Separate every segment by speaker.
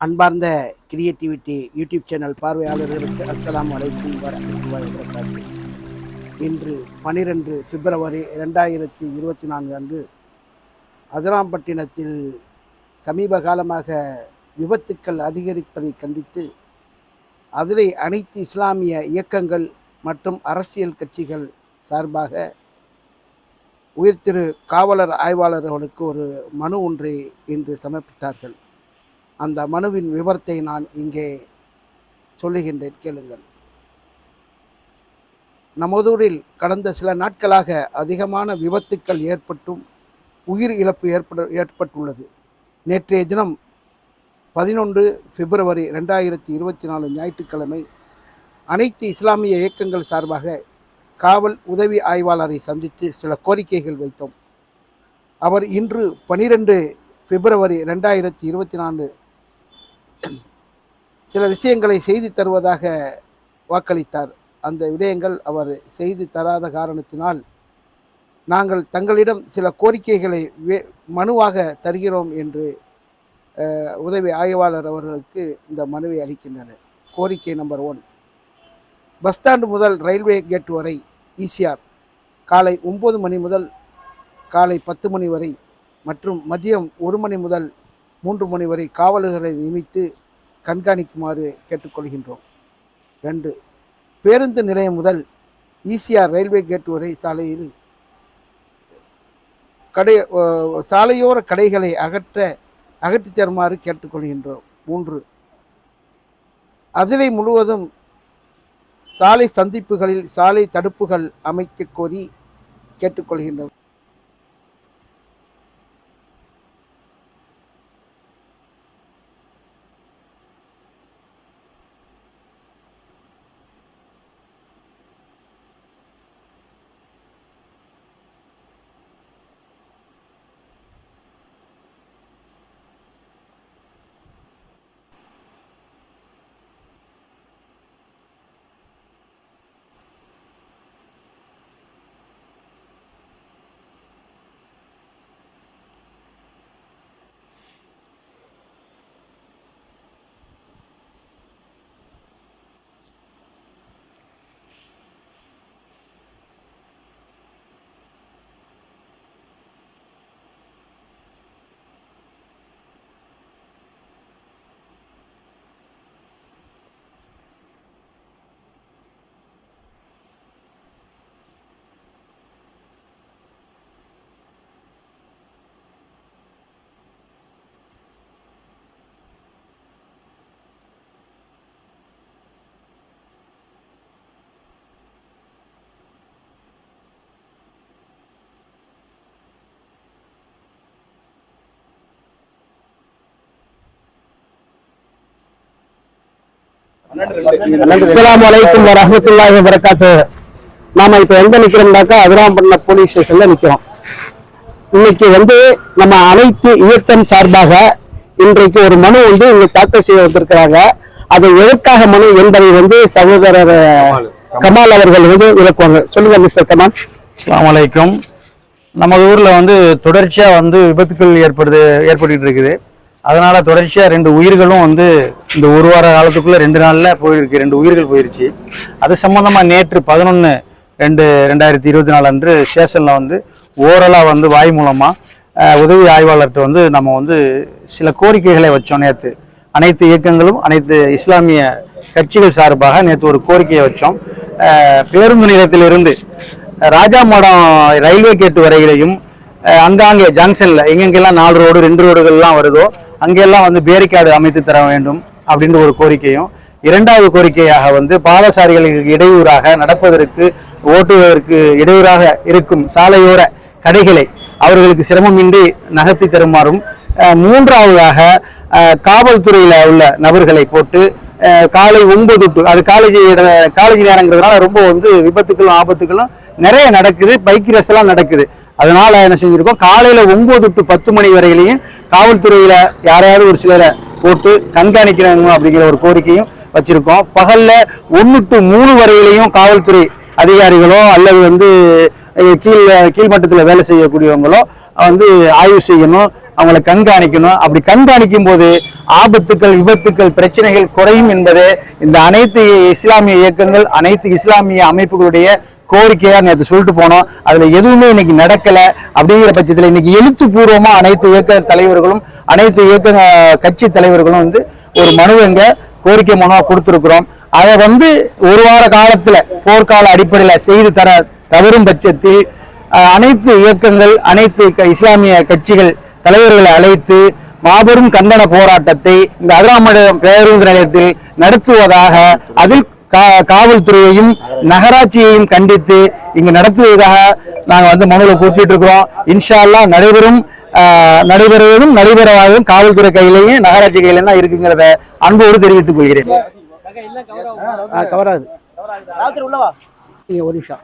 Speaker 1: அன்பார்ந்த creativity YouTube channel பார்வையாளர்களுக்கு அஸ்லாம் வலைக்கும் வரமத்துல்லாஹி இன்று பனிரெண்டு பிப்ரவரி ரெண்டாயிரத்தி இருபத்தி நான்கு அன்று அதிராம்பட்டினத்தில் சமீப காலமாக விபத்துக்கள் அதிகரிப்பதை கண்டித்து அதிலே அனைத்து இஸ்லாமிய இயக்கங்கள் மற்றும் அரசியல் கட்சிகள் சார்பாக உயிர்த்திரு காவலர் ஆய்வாளர்களுக்கு ஒரு மனு ஒன்றை இன்று சமர்ப்பித்தார்கள். அந்த மனுவின் விவரத்தை நான் இங்கே சொல்லுகின்றேன். கேளுங்கள். நமதூரில் கடந்த சில நாட்களாக அதிகமான விபத்துக்கள் ஏற்பட்டும் உயிர் இழப்பு ஏற்பட ஏற்பட்டுள்ளது. நேற்றைய தினம் பதினொன்று பிப்ரவரி ரெண்டாயிரத்தி இருபத்தி நாலு ஞாயிற்றுக்கிழமை அனைத்து இஸ்லாமிய இயக்கங்கள் சார்பாக காவல் உதவி ஆய்வாளரை சந்தித்து சில கோரிக்கைகள் வைத்தோம். அவர் இன்று பனிரெண்டு பிப்ரவரி ரெண்டாயிரத்தி இருபத்தி நாலு சில விஷயங்களை செய்து தருவதாக வாக்களித்தார். அந்த விடயங்கள் அவர் செய்து தராத காரணத்தினால் நாங்கள் தங்களிடம் சில கோரிக்கைகளை வே மனுவாக தருகிறோம் என்று உதவி ஆய்வாளர் அவர்களுக்கு இந்த மனுவை அளிக்கின்றனர். கோரிக்கை நம்பர் ஒன். பஸ் ஸ்டாண்டு முதல் ரயில்வே கேட் வரை ஈசிஆர். காலை ஒம்பது மணி முதல் காலை பத்து மணி வரை மற்றும் மதியம் ஒரு மணி முதல் மூன்று மணி வரை காவலர்களை நியமித்து கண்காணிக்குமாறு கேட்டுக்கொள்கின்றோம். ரெண்டு பேருந்து நிலையம் முதல் ஈசிஆர் ரயில்வே கேட் வரை சாலையில் கடை சாலையோர கடைகளை அகற்ற அகற்றித் தருமாறு கேட்டுக்கொள்கின்றோம். மூன்று அதிலை முழுவதும் சாலை சந்திப்புகளில் சாலை தடுப்புகள் அமைக்க கோரி கேட்டுக்கொள்கின்றோம்.
Speaker 2: அஸ்லாம் அலைக்கும் வரஹ்மத்துல்லாஹி வரகாத்து நாம இப்ப எங்க நிக்கிறோம்னாக்கா அதிராம்பட்டினம் போலீஸ் ஸ்டேஷன்ல நிக்கிறோம். இன்னைக்கு வந்து நம்ம அனைத்து இயக்கம் சார்பாக இன்றைக்கு ஒரு மனு வந்து இங்க தாக்கல் செய்ய வந்திருக்கிறாங்க. அது எதற்காக மனு என்பதை வந்து சகோதரர் கமால் அவர்கள் வந்து விளக்குவாங்க. சொல்லுங்க மிஸ்டர் கமால்.
Speaker 3: அஸ்லாம் வலைக்கும் நம்ம ஊர்ல வந்து தொடர்ச்சியா வந்து விபத்துக்கள் ஏற்படுது ஏற்பட்டு இருக்குது. அதனால் தொடர்ச்சியாக ரெண்டு உயிர்களும் வந்து இந்த ஒரு வார காலத்துக்குள்ளே ரெண்டு நாளில் போயிருக்கு ரெண்டு உயிர்கள் போயிருச்சு. அது சம்மந்தமாக நேற்று பதினொன்று ரெண்டு ரெண்டாயிரத்தி இருபத்தி நாலு அன்று ஸ்டேஷனில் வந்து ஓரலாக வந்து வாய் மூலமாக உதவி ஆய்வாளர்கிட்ட வந்து நம்ம வந்து சில கோரிக்கைகளை வச்சோம் நேற்று அனைத்து இயக்கங்களும் அனைத்து இஸ்லாமிய கட்சிகள் சார்பாக நேற்று ஒரு கோரிக்கையை வச்சோம். பேருந்து நிலையத்திலிருந்து ராஜா மடம் ரயில்வே கேட்டு வரையிலையும் அந்த அங்காங்கே ஜங்ஷனில் எங்கெங்கெல்லாம் நாலு ரோடு ரெண்டு ரோடுகள்லாம் வருதோ அங்கெல்லாம் வந்து பேரிக்காடு அமைத்து தர வேண்டும் அப்படின்ற ஒரு கோரிக்கையும் இரண்டாவது கோரிக்கையாக வந்து பாதசாரிகளுக்கு இடையூறாக நடப்பதற்கு ஓட்டுவதற்கு இடையூறாக இருக்கும் சாலையோர கடைகளை அவர்களுக்கு சிரமமின்றி நகர்த்தி தருமாறும் மூன்றாவதாக காவல்துறையில் உள்ள நபர்களை போட்டு காலை ஒன்பது டு அது காலேஜ் காலேஜ் நேரங்கிறதுனால ரொம்ப வந்து விபத்துக்களும் ஆபத்துகளும் நிறைய நடக்குது பைக் ரேஸ் எல்லாம் நடக்குது. அதனால என்ன செஞ்சிருக்கோம்? காலையில ஒன்பது டு பத்து மணி வரையிலையும் காவல்துறையில் யாரையாவது ஒரு சிலரை போட்டு கண்காணிக்கிறாங்க அப்படிங்கிற ஒரு கோரிக்கையும் வச்சுருக்கோம். பகலில் ஒன்று டு மூணு வரையிலையும் காவல்துறை அதிகாரிகளோ அல்லது வந்து கீழே கீழ் கீழ்மட்டத்தில் வேலை செய்யக்கூடியவங்களோ வந்து ஆய்வு செய்யணும் அவங்களை கண்காணிக்கணும். அப்படி கண்காணிக்கும் போது ஆபத்துக்கள் விபத்துக்கள் பிரச்சனைகள் குறையும் என்பது இந்த அனைத்து இஸ்லாமிய இயக்கங்கள் அனைத்து இஸ்லாமிய அமைப்புகளுடைய கோரிக்கையா நேற்று சொல்லிட்டு போனோம். அதுல எதுவுமே இன்னைக்கு நடக்கல அப்படிங்கிற பட்சத்துல இன்னைக்கு எழுத்துப்பூர்வமா அனைத்து இயக்க தலைவர்களும் அனைத்து இயக்க கட்சி தலைவர்களும் வந்து ஒரு மனுவங்க கோரிக்கை மனுவா கொடுத்துருக்குறோம். அதை வந்து ஒரு வார காலத்துல போர்க்கால அடிப்படையில செய்து தர தவறும் பட்சத்தில் அனைத்து இயக்கங்கள் அனைத்து க- இஸ்லாமிய கட்சிகள் தலைவர்களை அழைத்து மாபெரும் கண்டன போராட்டத்தை இந்த அதிராமடம் பேருந்து நிலையத்தில் நடத்துவதாக அதில் காவல்துறையையும் நகராட்சியையும் கண்டித்து இங்கு நடத்துவதாக நாங்க வந்து மனுவில் குறிப்பிட்டு இருக்கிறோம் இன்ஷா அல்லாஹ் நடைபெறும் ஆஹ், நடைபெறுவதும் நடைபெறவாததும் காவல்துறை கையிலேயும் நகராட்சி கையிலும் தான் இருக்குங்கிறத அன்போடு தெரிவித்துக் கொள்கிறேன்.
Speaker 1: கவராது. ஒரு நிமிஷம்.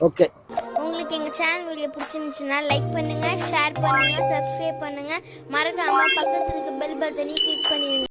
Speaker 1: ஓகே
Speaker 4: உங்களுக்கு எங்கள் சேனல் வீடியோ பிடிச்சிருந்துச்சுன்னா லைக் பண்ணுங்கள் ஷேர் பண்ணுங்கள் சப்ஸ்கிரைப் பண்ணுங்கள் மறக்காமல் பக்கத்தில் இருக்க பெல் பட்டனையும் கிளிக் பண்ணிடுங்க